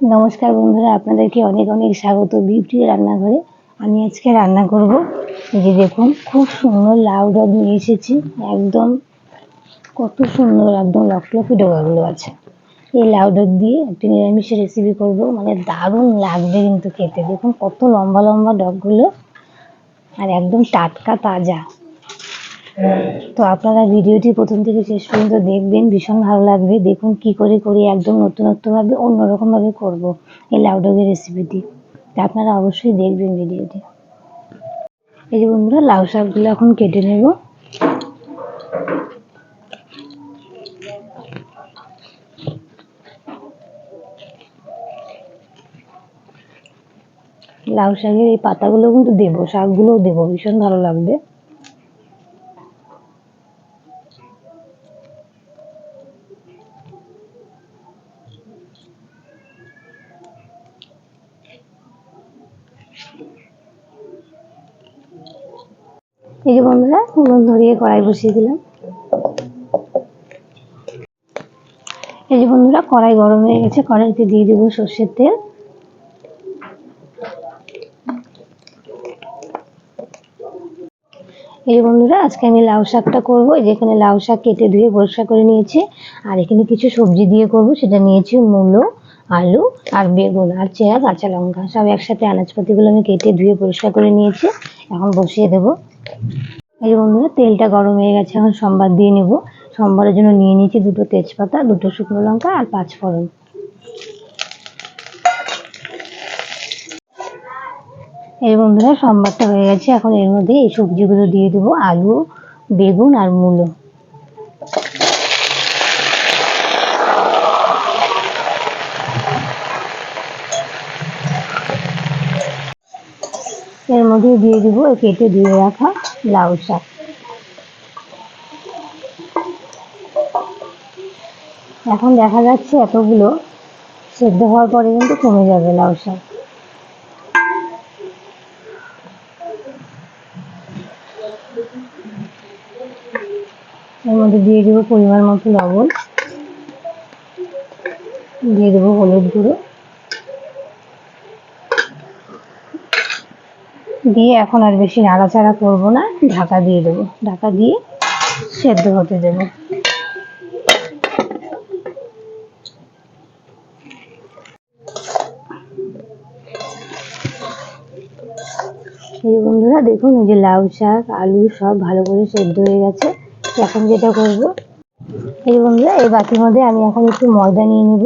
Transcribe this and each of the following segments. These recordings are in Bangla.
নমস্কার বন্ধুরা, আপনাদেরকে অনেক অনেক স্বাগত বিউটি রান্নাঘরে। আমি আজকে রান্না করব যে দেখুন, খুব সুন্দর লাউ ডাব নিয়ে এসেছি। একদম কত সুন্দর, একদম লকলকে ডোকাগুলো আছে। এই লাউ ডাব দিয়ে একটি নিরামিষ রেসিপি করব। মানে দারুণ লাগবে কিন্তু খেতে। দেখুন, কত লম্বা লম্বা ডগগুলো। আর একদম টাটকা, তাজা। তো আপনারা ভিডিওটি প্রথম থেকে শেষ পর্যন্ত দেখবেন, ভীষণ ভালো লাগবে। দেখুন কি করে করি, একদম নতুনত্বভাবে, অন্যরকমভাবে করব এই লাউ ডাবের রেসিপিটি আপনারা অবশ্যই দেখবেন ভিডিওটি। এই যে বন্ধুরা, লাউ শাকগুলো এখন কেটে নেব। লাউ শাকের এই পাতাগুলো কিন্তু দেবো, শাকগুলোও দেবো, ভীষণ ভালো লাগবে। এই যে বন্ধুরা উনুন ধরিয়ে কড়াই বসিয়ে দিলাম। এই যে বন্ধুরা, কড়াই গরম হয়ে গেছে, কড়াইতে দিয়ে দেবো সর্ষের তেল। এই বন্ধুরা, আজকে আমি লাউ শাকটা করব। যেখানে লাউ শাক কেটে ধুয়ে পরিষ্কার করে নিয়েছি, আর এখানে কিছু সবজি দিয়ে করব। সেটা নিয়েছি মূলো, আলু, আর বেগুন, আর চেরা, কাঁচা লঙ্কা। সব একসাথে আনাজপাতিগুলো আমি কেটে ধুয়ে পরিষ্কার করে নিয়েছি। এখন বসিয়ে দেবো। এই বন্ধুরা, তেলটা গরম হয়ে গেছে, এখন সম্বাদ দিয়ে নেব। সম্বারের জন্য নিয়ে নিয়েছি দুটো তেজপাতা, দুটো শুকনো লঙ্কা আর পাঁচ ফোড়ন। এই বন্ধুরা সম্বারটা হয়ে গেছে। এখন এর মধ্যে এই সবজিগুলো দিয়ে দেবো, আলু, বেগুন আর মূলো। এর মধ্যে দিয়ে দিব কেটে দিয়ে রাখা লাউ শাক। এখন দেখা যাচ্ছে এতগুলো সেদ্ধ হওয়ার পরে কিন্তু কমে যাবে লাউ শাক। এর মধ্যে দিয়ে দেবো পরিমাণ মতো লবণ, দিয়ে দেবো হলুদ গুঁড়ো। দিয়ে এখন আর বেশি নাড়াচাড়া করব না, ঢাকা দিয়ে দেবো। ঢাকা দিয়ে সেদ্ধ হতে দেবো। এই বন্ধুরা, দেখুন, এই যে লাউ শাক, আলু সব ভালো করে সেদ্ধ হয়ে গেছে। এখন যেটা করব, এই বন্ধুরা, এই বাটির মধ্যে আমি এখন একটু ময়দা নিয়ে নিব।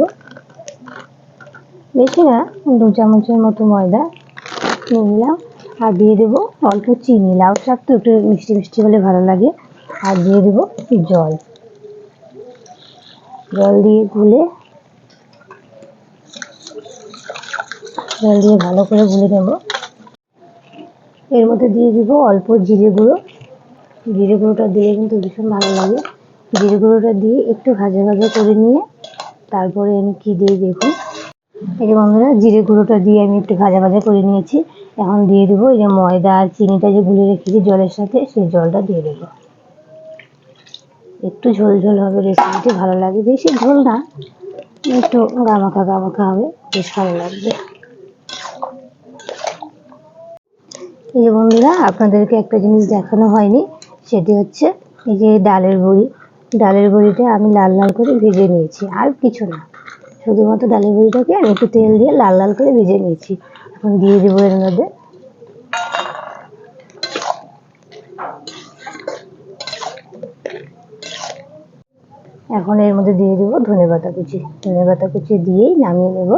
বেশি না, দু চামচের মতো ময়দা নিয়ে নিলাম। আর দিয়ে দেবো অল্প চিনি। লাউ শাক তো একটু মিষ্টি মিষ্টি হলে ভালো লাগে। আর দিয়ে দেবো জল। জল দিয়ে গুলে জল দিয়ে ভালো করে গুলে নেব। এর মধ্যে দিয়ে দিব অল্প জিরে গুঁড়ো। জিরে গুঁড়োটা দিলে কিন্তু ভীষণ ভালো লাগে। জিরে গুঁড়োটা দিয়ে একটু ভাজা ভাজা করে নিয়ে তারপরে আমি কি দিয়ে দেখুন এই যে বন্ধুরা, জিরে গুঁড়োটা দিয়ে আমি একটু ভাজা ভাজা করে নিয়েছি। এখন দিয়ে দেবো এই যে ময়দা আর চিনিটা যে গুলে রেখেছি জলের সাথে, সেই জলটা দিয়ে দেবো। একটু ঝোল ঝোল হবে, রেসিপিটি ভালো লাগে। বেশি ঝোল না, একটু গামাখা গামাখা হবে, বেশ ভালো লাগবে। এই যে বন্ধুরা, আপনাদেরকে একটা জিনিস দেখানো হয়নি, সেটি হচ্ছে এই যে ডালের বড়ি। ডালের বড়িটা আমি লাল লাল করে ভেজে নিয়েছি, আর কিছু না। শুধুমাত্র ডালের বড়িটাকে আমি একটু তেল দিয়ে লাল লাল করে ভেজে নিয়েছি। এখন এর মধ্যে। এখন এর মধ্যে দিয়ে দেবো ধনে পাতা কুচি। ধনে পাতা কুচি দিয়েই নামিয়ে নেব।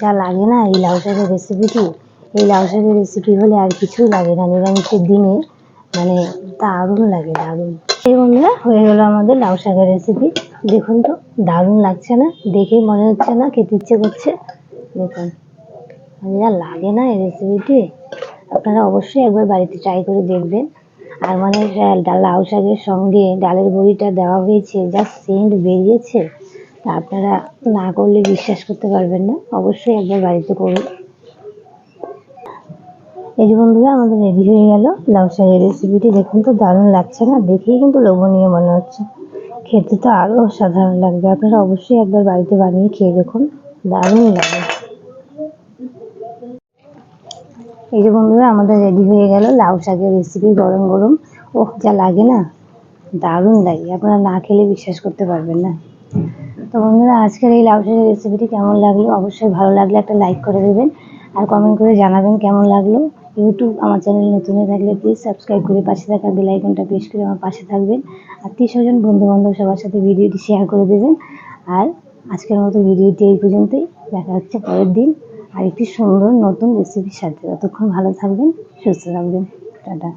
যা লাগে না এই লাউ শাকের রেসিপিটি এই লাউ শাকের রেসিপি হলে আর কিছুই লাগে না। নিরামিষের দিনে মানে দারুণ লাগে, দারুণ। এই বন্ধুরা, হয়ে গেল আমাদের লাউ শাকের রেসিপি দেখুন তো, দারুণ লাগছে না? দেখেই মনে হচ্ছে না, খেতে ইচ্ছে করছে। দেখুন মানে যা লাগে না এই রেসিপিটি আপনারা অবশ্যই একবার বাড়িতে ট্রাই করে দেখবেন। আর মানে লাউ শাকের সঙ্গে ডালের বড়িটা দেওয়া হয়েছে, যা সেন্ট বেরিয়েছে, তা আপনারা না করলে বিশ্বাস করতে পারবেন না। অবশ্যই একবার বাড়িতে করুন। এই যে বন্ধুরা, আমাদের রেডি হয়ে গেল। লাউ শাকের রেসিপিটি দেখুন তো, দারুণ লাগছে না? দেখেই কিন্তু লোভনীয় মনে হচ্ছে। খেতে তো আরও অসাধারণ লাগবে। আপনারা অবশ্যই একবার বাড়িতে বানিয়ে খেয়ে দেখুন। দারুণ লাগে। এই যে বন্ধুরা, আমাদের রেডি হয়ে গেল লাউ শাকের রেসিপি গরম গরম। ওহ, যা লাগে না? দারুণ লাগে। আপনারা না খেলে বিশ্বাস করতে পারবেন না। তো বন্ধুরা, আজকের এই লাউ শাকের রেসিপিটি কেমন লাগল? অবশ্যই ভালো লাগলে একটা লাইক করে দেবেন। আর কমেন্ট করে জানাবেন কেমন লাগল। ইউটিউব আমার চ্যানেল নতুন হয়ে থাকলে প্লিজ সাবস্ক্রাইব করে পাশে থাকা বেল আইকনটা প্রেস করে আমার পাশে থাকবেন। আত্মীয় স্বজন বন্ধু বান্ধব সবার সাথে ভিডিওটি শেয়ার করে দেবেন। আর আজকের মতো ভিডিওটি এই পর্যন্তই। দেখা হচ্ছে পরের দিন আর একটি সুন্দর নতুন রেসিপির সাথে। ততক্ষণ ভালো থাকবেন, সুস্থ থাকবেন। টাটা।